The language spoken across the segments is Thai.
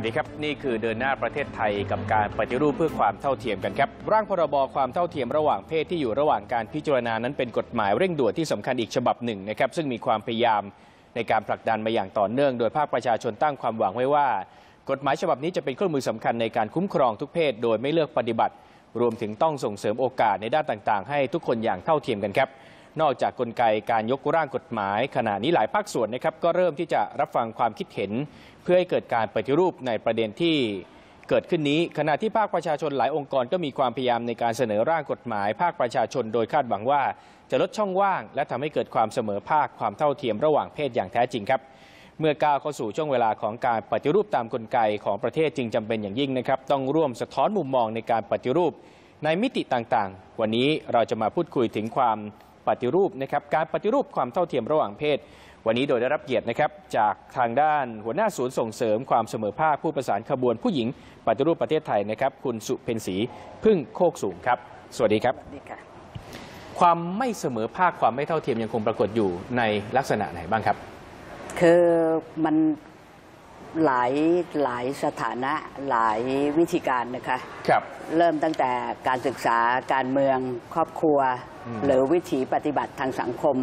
วัสดีครับ นี่คือเดินหน้าประเทศไทยกับการปฏิรูปเพื่อความเท่าเทียมกันครับร่างพรบความเท่าเทียมระหว่างเพศที่อยู่ระหว่างการพิจารณานั้นเป็นกฎหมายเร่งด่วนที่สำคัญอีกฉบับหนึ่งนะครับซึ่งมีความพยายามในการผลักดันมาอย่างต่อเนื่อง โดยภาคประชาชนตั้งความหวังไว้ว่า กฎหมายฉบับนี้จะเป็นเครื่องมือสำคัญในการคุ้มครองทุกเพศ โดยไม่เลือกปฏิบัติ รวมถึงต้องส่งเสริมโอกาสในด้านต่าง ๆ ให้ทุกคนอย่างเท่าเทียมกันครับ นอกจากกลไกการยกร่างกฎหมาย ขณะนี้หลายภาคส่วนนะครับก็เริ่มที่จะรับฟังความคิดเห็น เพื่อให้เกิดการปฏิรูปในประเด็นที่เกิดขึ้นนี้ขณะที่ภาคประชาชนหลายองค์กรก็มีความพยายามในการเสนอร่างกฎหมาย ภาคประชาชนโดยคาดหวังว่า จะลดช่องว่าง และทำให้เกิดความเสมอภาคความเท่าเทียมระหว่างเพศอย่างแท้จริงครับ เมื่อก้าวเข้าสู่ช่วงเวลาของการปฏิรูปตามกลไกของประเทศจึงจำเป็นอย่างยิ่งนะครับ ต้องร่วมสะท้อนมุมมองในการปฏิรูปในมิติต่างๆ วันนี้เราจะมาพูดคุยถึงความ ปฏิรูปนะครับการปฏิรูปความเท่าเทียมระหว่างเพศ วันนี้โดยได้รับเกียรตินะครับจากทางด้านหัวหน้าศูนย์ส่งเสริมความเสมอภาคผู้ประสานขบวนผู้หญิงปฏิรูปประเทศไทยนะครับคุณสุเพนศรีพึ่งโคกสูงครับ สวัสดีครับนี่ค่ะ ความไม่เสมอภาคความไม่เท่าเทียมยังคงปรากฏอยู่ในลักษณะไหนบ้างครับ คือมัน หลายหลายสถานะหลายวิธีการนะคะครับ เริ่มตั้งแต่การศึกษาการเมืองครอบครัวอืมหรือวิถีปฏิบัติทางสังคม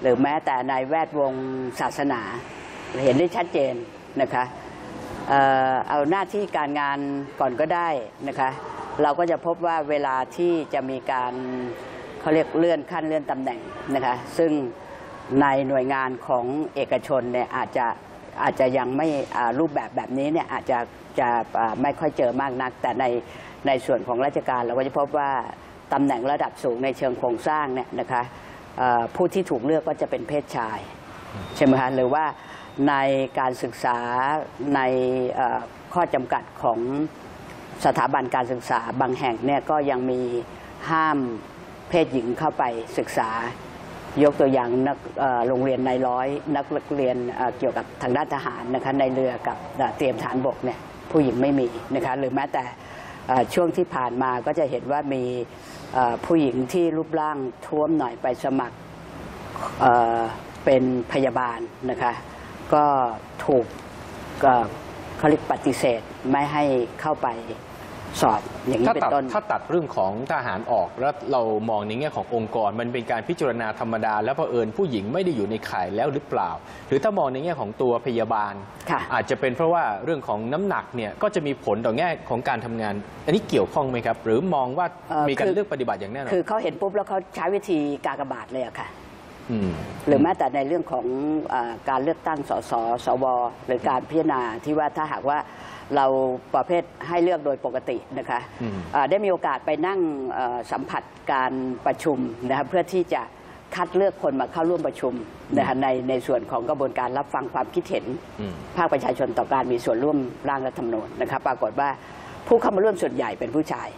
หรือแม้แต่ในแวดวงศาสนา เห็นได้ชัดเจนนะคะเอ่อเอาหน้าที่การงานก่อนก็ได้นะคะ เราก็จะพบว่าเวลาที่จะมีการเขาเรียกเลื่อนขั้นเลื่อนตำแหน่งนะคะ ซึ่งในหน่วยงานของเอกชนเนี่ยอาจจะ อาจจะยังไม่รูปแบบแบบนี้เนี่ยอาจจะจะไม่ค่อยเจอมากนัก แต่ในในส่วนของราชการเราก็จะพบว่าตำแหน่งระดับสูงในเชิงโครงสร้างเนี่ยนะคะผู้ที่ถูกเลือกก็จะเป็นเพศชายใช่ไหมคะหรือว่าในการศึกษาในข้อจำกัดของสถาบันการศึกษาบางแห่งเนี่ยก็ยังมีห้ามเพศหญิงเข้าไปศึกษา ยกตัวอย่างนักโรงเรียนในายร้อย นักเรียนเกี่ยวกับทางด้านทหารนะคะในเรือกับเตรียมฐานบกเนี่ยผู้หญิงไม่มีนะคะหรือแม้แต่ช่วงที่ผ่านมาก็จะเห็นว่ามีผู้หญิงที่รูปร่างท้วมหน่อยไปสมัครเป็นพยาบาลนะคะก็ถูกเขาเรียกปฏิเสธไม่ให้เข้าไป สอบอย่างนี้ถ้าเป็ตัดนต้น ถ้าตัดเรื่องของทหารออกแล้วเรามองในแง่ขององค์กร มันเป็นการพิจารณาธรรมดา แล้วเผอิญผู้หญิงไม่ได้อยู่ในข่ายแล้วหรือเปล่า หรือถ้ามองในแง่ของตัวพยาบาล ค่ะ อาจจะเป็นเพราะว่าเรื่องของน้ำหนักเนี่ยก็จะมีผลต่อแง่ของการทำงาน อันนี้เกี่ยวข้องไหมครับ หรือมองว่าเอ่อมีการคือ เลือกปฏิบัติอย่างแน่นอน คือเขาเห็นปุ๊บแล้วเขาใช้วิธีกากบาทเลยอะค่ะม หรือแม้แต่ในเรื่องของอาการเลือกตั้งสสสวหรือการพิจารณาที่ว่าถ้าหากว่าเราประเภทให้เลือกโดยปกตินะคะอืมอ่าได้มีโอกาสไปนั่งเอ่อสัมผัสการประชุมนะคะเพื่อที่จะคัดเลือกคนมาเข้าร่วมประชุมนะคะในในส่วนของกระบวนการรับฟังความคิดเห็นอืมภาคประชาชนต่อการมีส่วนร่วมร่างรัฐธรรมนูญนะครับ ปรากฏว่าผู้เข้ามาร่วมส่วนใหญ่เป็นผู้ชาย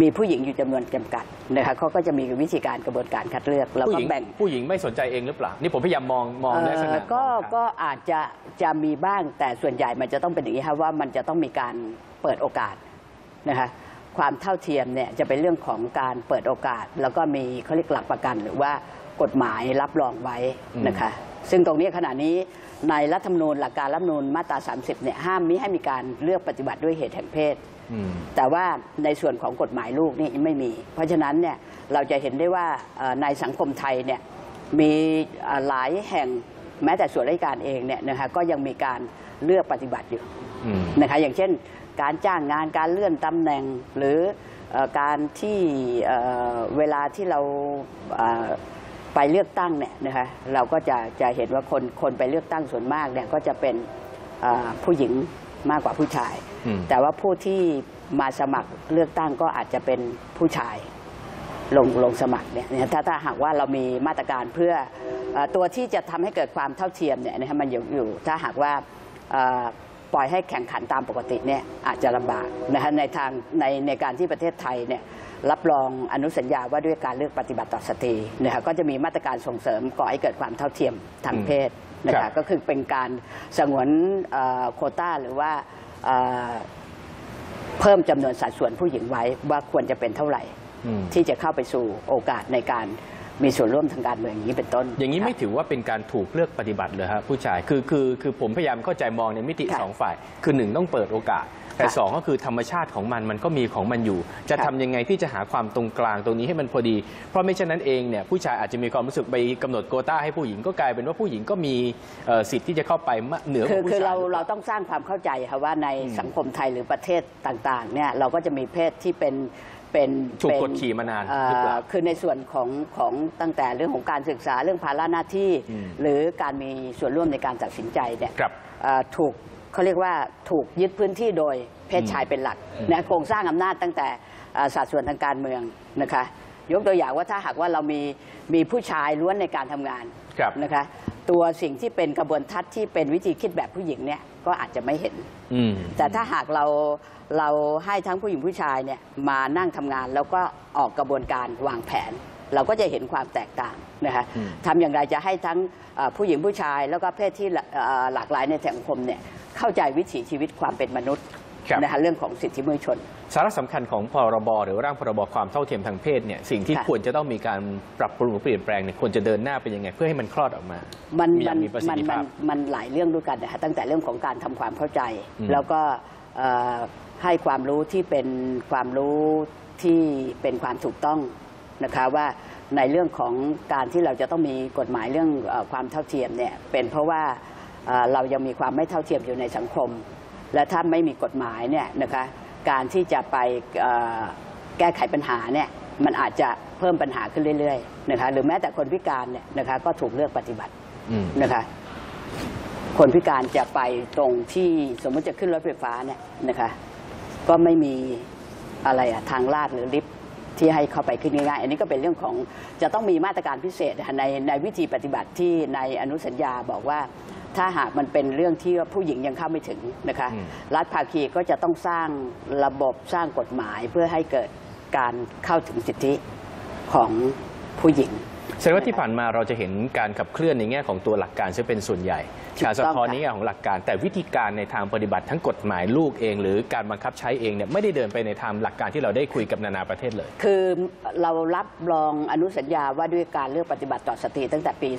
มีผู้หญิงอยู่จำนวนจำกัดนะคะเขาก็จะมีวิธีการกระบวนการคัดเลือกแล้วผู้ก็หญิงแบ่งผู้หญิงไม่สนใจเองหรือเปล่า นี่ผมพยายามมองมองในลักษเอ่ณะอก็มองทางก็อาจจะจะมีบ้างแต่ส่วนใหญ่มันจะต้องเป็นอย่างนี้ครับว่ามันจะต้องมีการเปิดโอกาสนะคะความเท่าเทียมเนี่ยจะเป็นเรื่องของการเปิดโอกาส แล้วก็มีเขาเรียกหลักประกันหรือว่า กฎหมายรับรองไว้นะคะ ซึ่งตรงนี้ขณะนี้ในรัฐธรรมนูญหลักการรัฐธรรมนูญมาตรา 30 เนี่ยห้ามมิให้มีการเลือกปฏิบัติด้วยเหตุแห่งเพศอืมแต่ว่าในส่วนของกฎหมายลูกนี่ไม่มี เพราะฉะนั้นเนี่ยเราจะเห็นได้ว่าเอ่อในสังคมไทยเนี่ยมีเอ่อหลายแห่งแม้แต่ส่วนราชการเองเนี่ยนะคะก็ยังมีการเลือกปฏิบัติอยู่อืมนะคะอย่างเช่น การจ้างงานการเลื่อนตำแหน่งหรือเอ่อการที่เอ่อเวลาที่เราเอ่อ ไปเลือกตั้งเนี่ยนะคะเราก็จะจะเห็นว่าคนคนไปเลือกตั้งส่วนมากเนี่ยก็จะเป็นเอ่อผู้หญิงมากกว่าผู้ชายอืมแต่ว่าผู้ที่มาสมัครเลือกตั้งก็อาจจะเป็นผู้ชายลงลงสมัครเนี่ยนะถ้าถ้าหากว่าเรามีมาตรการเพื่อเอ่อตัวที่จะทำให้เกิดความเท่าเทียมเนี่ยนะฮะมันอยู่อยู่ถ้าหากว่าเอ่อปล่อยให้แข่งขันตามปกติเนี่ยอาจจะลำบากนะฮะในทางในในการที่ประเทศไทยเนี่ย รับรองอนุสัญญาว่าด้วยการเลือกปฏิบัติต่อสตรีนะฮะก็จะมีมาตรการส่งเสริมก่อให้เกิดความเท่าเทียมทางเพศนะครัคะบก็คือเป็นการสงวนเอ่อโควต้าหรือว่าเอ่อเพิ่มจำนวนสัดส่วนผู้หญิงไว้ว่าควรจะเป็นเท่าไหร่อืมที่จะเข้าไปสู่โอกาสในการมีส่วนร่วมทางการเมืองอย่างนี้เป็นต้น อย่างนี้ไม่ค่ะถือว่าเป็นการถูกเลือกปฏิบัติเลยครับผู้ชายคือคือคือผมพยายามเข้าใจมองในมิติค่ะสองฝ่าย คือหนึ่งต้องเปิดโอกาส แต่ค่ะสองก็คือธรรมชาติของมันมันก็มีของมันอยู่จะค่ะทำยังไงที่จะหาความตรงกลางตรงนี้ให้มันพอดี เพราะไม่เช่นนั้นเองเนี่ยผู้ชายอาจจะมีความรู้สึกไปกำหนดโควต้าให้ผู้หญิงก็กลายเป็นว่าผู้หญิงก็มีเอ่อสิทธิ์ที่จะเข้าไปมากเหนือกคืว่าอผู้คือชายเราหปเราล่ต้องสร้างความเข้าใจค่ะว่าในอืมสังคมไทยหรือประเทศต่างๆเนี่ยเราก็จะมีเพศที่เป็นเป็นถูกเป็นกดขี่มานานเอ่อหรือเปล่าคือในส่วนของของตั้งแต่เรื่องของการศึกษาเรื่องภาระหน้าที่ อืมหรือการมีส่วนร่วมในการตัดสินใจเนี่ยครับ เอ่อถูก เขาเรียกว่าถูกยึดพื้นที่โดยเพศชายเป็นหลักอืมนะโครงสร้างอำนาจตั้งแต่เอ่อสัดส่วนทางการเมืองนะคะยกตัวอย่างว่าถ้าหากว่าเรามีมีผู้ชายล้วนในการทำงานครับนะคะตัวสิ่งที่เป็นกระบวนทัศน์ที่เป็นวิธีคิดแบบผู้หญิงเนี่ยก็อาจจะไม่เห็นอืมแต่ถ้าหากเราเราให้ทั้งผู้หญิงผู้ชายเนี่ยมานั่งทำงาน แล้วก็ออกกระบวนการวางแผน เราก็จะเห็นความแตกต่างนะคะอืมทำอย่างไรจะให้ทั้งเอ่อผู้หญิงผู้ชาย แล้วก็เพศที่หลาเอ่อหลากหลายในสังคมเนี่ยเข้าใจวิถีชีวิตความเป็นมนุษย์ครับนะคะเรื่องของสิทธิมนุษยชน สาระสำคัญของพรบหรือร่างพรบความเท่าเทียมทางเพศเนี่ยสิ่งที่ค่ะควรจะต้องมีการปรับปรุงหรือเปลี่ยนแปลงเนี่ยควรจะเดินหน้าเป็นยังไงเพื่อให้มันคลอดออกมา มันมีอมัย่านงมีประสิทมันธิมัภาพมันหลายเรื่องด้วยกันนะฮะตั้งแต่เรื่องของการทำความเข้าใจอืมแล้วก็เอ่อให้ความรู้ที่เป็นความรู้ที่เป็นความถูกต้อง นะคะว่าในเรื่องของการที่เราจะต้องมีกฎหมายเรื่องเออความเท่าเทียมเนี่ยเป็นเพราะว่าเอ่อเรายังมีความไม่เท่าเทียมอยู่ในสังคม และถ้าไม่มีกฎหมายเนี่ยนะคะการที่จะไปเอ่อแก้ไขปัญหาเนี่ยมันอาจจะเพิ่มปัญหาขึ้นเรื่อยๆนะคะหรือแม้แต่คนพิการเนี่ยนะคะก็ถูกเลือกปฏิบัติอืมนะคะคนพิการจะไปตรงที่สมมติจะขึ้นรถไฟฟ้าเนี่ยนะคะก็ไม่มีอะไรอะทางลาดหรือลิฟต์ ที่ให้เข้าไปขึ้นง่ายๆ อันนี้ก็เป็นเรื่องของจะต้องมีมาตรการพิเศษนะคะในในวิธีปฏิบัติที่ในอนุสัญญาบอกว่า ถ้าหากมันเป็นเรื่องที่ว่าผู้หญิงยังเข้าไม่ถึงนะคะอืมรัฐภาคีก็จะต้องสร้างระบบสร้างกฎหมายเพื่อให้เกิดการเข้าถึงสิทธิของผู้หญิง แสดงว่าที่ผ่านมาเราจะเห็นการขับเคลื่อนในแง่ของตัวหลักการจะเป็นส่วนใหญ่ถูกต้องการสะท้อนค่ะในแง่ของหลักการ แต่วิธีการในทางปฏิบัติทั้งกฎหมายลูกเอง หรือการบังคับใช้เองเนี่ยไม่ได้เดินไปในทางหลักการที่เราได้คุยกับนานาประเทศเลย คือเรารับรองอนุสัญญาว่าด้วยการเลือกปฏิบัติต่อสตรีตั้งแต่ปี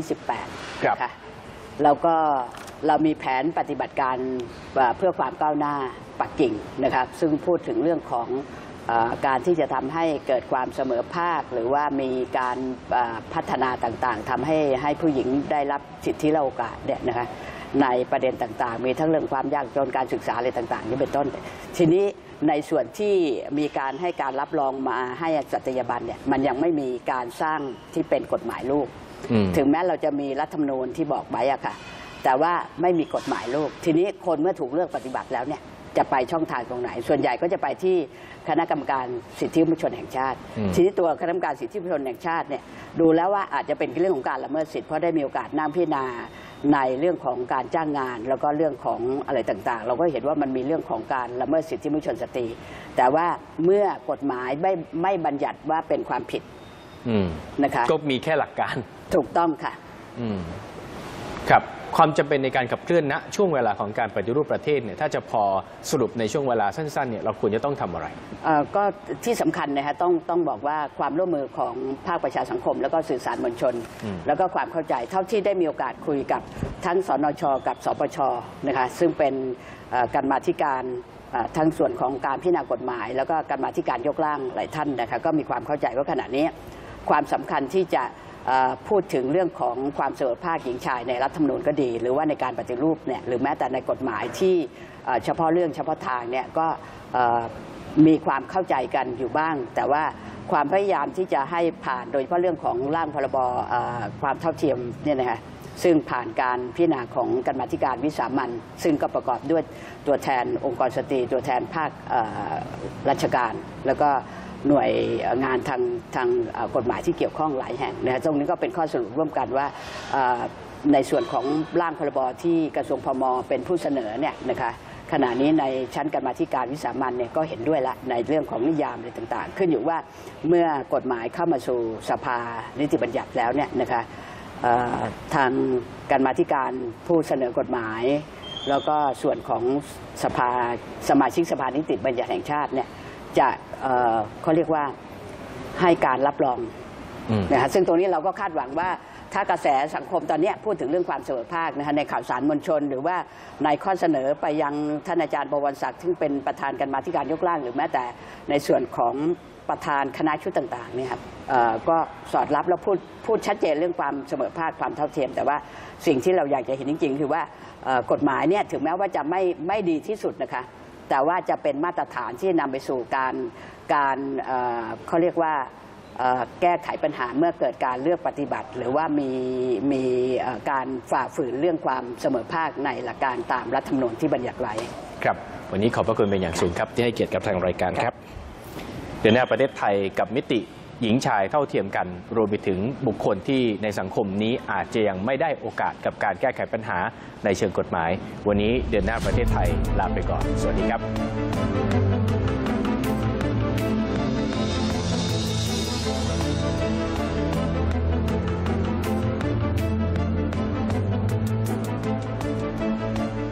2528ครับนะคะแล้วก็เรามีแผนปฏิบัติการเอ่อเพื่อความก้าวหน้าปักกิ่งนะครับ ซึ่งพูดถึงเรื่องของเออ การที่จะทำให้เกิดความเสมอภาค หรือว่ามีการเอ่อพัฒนาต่างๆทำให้ให้ผู้หญิงได้รับสิทธิและโอกาสเนี่ยนะคะในประเด็นต่างๆ มีทั้งเรื่องความยากจนการศึกษาอะไรต่างๆ นี่เป็นต้น ทีนี้ในส่วนที่มีการให้การรับรองมาให้สัตยาบันเนี่ยมันยังไม่มีการสร้างที่เป็นกฎหมายลูกอืมถึงแม้เราจะมีรัฐธรรมนูญที่บอกไว้อะค่ะ แต่ว่าไม่มีกฎหมายลูก ทีนี้คนเมื่อถูกเลือกปฏิบัติแล้วเนี่ย จะไปช่องทางตรงไหน ส่วนใหญ่ก็จะไปที่คณะกรรมการสิทธิมนุษยชนแห่งชาติอืมทีนี้ตัวคณะกรรมการสิทธิมนุษยชนแห่งชาติเนี่ยดูแล้วว่าอาจจะเป็นเรื่องของการละเมิดสิทธิ์เพราะได้มีโอกาสนั่งพิจารณาในเรื่องของการจ้างงาน แล้วก็เรื่องของอะไรต่างๆ เราก็เห็นว่ามันมีเรื่องของการละเมิดสิทธิมนุษยชนสตรี แต่ว่าเมื่อกฎหมายไม่ไม่บัญญัติว่าเป็นความผิดอืมนะคะก็มีแค่หลักการถูกต้องค่ะอืมครับ ความจำเป็นในการขับเคลื่อนณช่วงเวลาของการปฏิรูปประเทศเนี่ยถ้าจะพอสรุปในช่วงเวลาสั้นๆเนี่ยเราควรจะต้องทำอะไรเอ่อก็ที่สำคัญนะฮะต้องต้องบอกว่าความร่วมมือของภาคประชาสังคม แล้วก็สื่อสารมวลชนอืมแล้วก็ความเข้าใจเท่าที่ได้มีโอกาสคุยกับทั้งสนช กับสปชนะคะซึ่งเป็นเอ่อการมาธิการเอ่อทั้งส่วนของการพิจารณากฎหมาย แล้วก็การมาธิการยกร่างหลายท่านนะคะก็มีความเข้าใจว่าขณะนี้ความสำคัญที่จะเอ่อ พูดถึงเรื่องของความเสมอภาคหญิงชายในรัฐธรรมนูญก็ดี หรือว่าในการปฏิรูปเนี่ยหรือแม้แต่ในกฎหมายที่เฉพาะเรื่องเฉพาะทางเนี่ยก็มีความเข้าใจกันอยู่บ้าง แต่ว่าความพยายามที่จะให้ผ่านโดยเฉพาะเรื่องของร่างพรบความเท่าเทียมเนี่ยนะคะซึ่งผ่านการพิจารณาของกรรมธิการวิสามันซึ่งก็ประกอบด้วยตัวแทนองค์กรสตรีตัวแทนภาคราชการ แล้วก็ หน่วยงานทางทางกฎหมายที่เกี่ยวข้องหลายแห่งนะฮะตรงนี้ก็เป็นข้อสรุปร่วมกันว่าในส่วนของร่างพรบที่กระทรวงพมเป็นผู้เสนอเนี่ยนะคะขณะนี้ในชั้นกรรมาธิการวิสามันเนี่ยก็เห็นด้วยละในเรื่องของนิยามอะไรต่างๆ ขึ้นอยู่ว่าเมื่อกฎหมายเข้ามาสู่สภานิติบัญญัติแล้วเนี่ยนะคะทางกรรมาธิการผู้เสนอกฎหมาย แล้วก็ส่วนของสภาสมาชิกสภานิติบัญญัติแห่งชาติเนี่ยจะ เอ่อเขาเรียกว่าให้การรับรองอืม นะฮะซึ่งตรงนี้เราก็คาดหวังว่าถ้ากระแสสังคมตอนเนี้ยพูดถึงเรื่องความเสมอภาคนะฮะในข่าวสารมวลชน หรือว่าในข้อเสนอไปยังท่านอาจารย์ประวัติศักดิ์ซึ่งเป็นประธานกันมาธิการยกร่าง หรือแม้แต่ในส่วนของประธานคณะชุดต่างๆเนี่ยครับเอ่อก็สอดรับแล้วพูดพูดชัดเจนเรื่องความเสมอภาคความเท่าเทียม แต่ว่าสิ่งที่เราอยากจะเห็นจริง ๆ คือว่าเอ่อกฎหมายเนี่ยถึงแม้ว่าจะไม่ไม่ดีที่สุดนะคะ แต่ว่าจะเป็นมาตรฐานที่นำไปสู่การการเเขาเรียกว่าแก้ไขปัญหาเมื่อเกิดการเลือกปฏิบัติ หรือว่ามีมีการฝ่าฝืนเรื่องความเสมอภาคในหลักการตามรัฐธรรมนูญที่บัญญัติไว้ครับวันนี้ขอบพระคุณเป็นอย่างสูงครับที่ให้เกียรติกับทางรายการครับเดือนหน้าประเทศไทยกับมิติ หญิงชายเท่าเทียมกัน รวมไปถึงบุคคลที่ในสังคมนี้อาจจะยังไม่ได้โอกาสกับการแก้ไขปัญหาในเชิงกฎหมาย วันนี้เดือนหน้าประเทศไทยลาไปก่อน สวัสดีครับ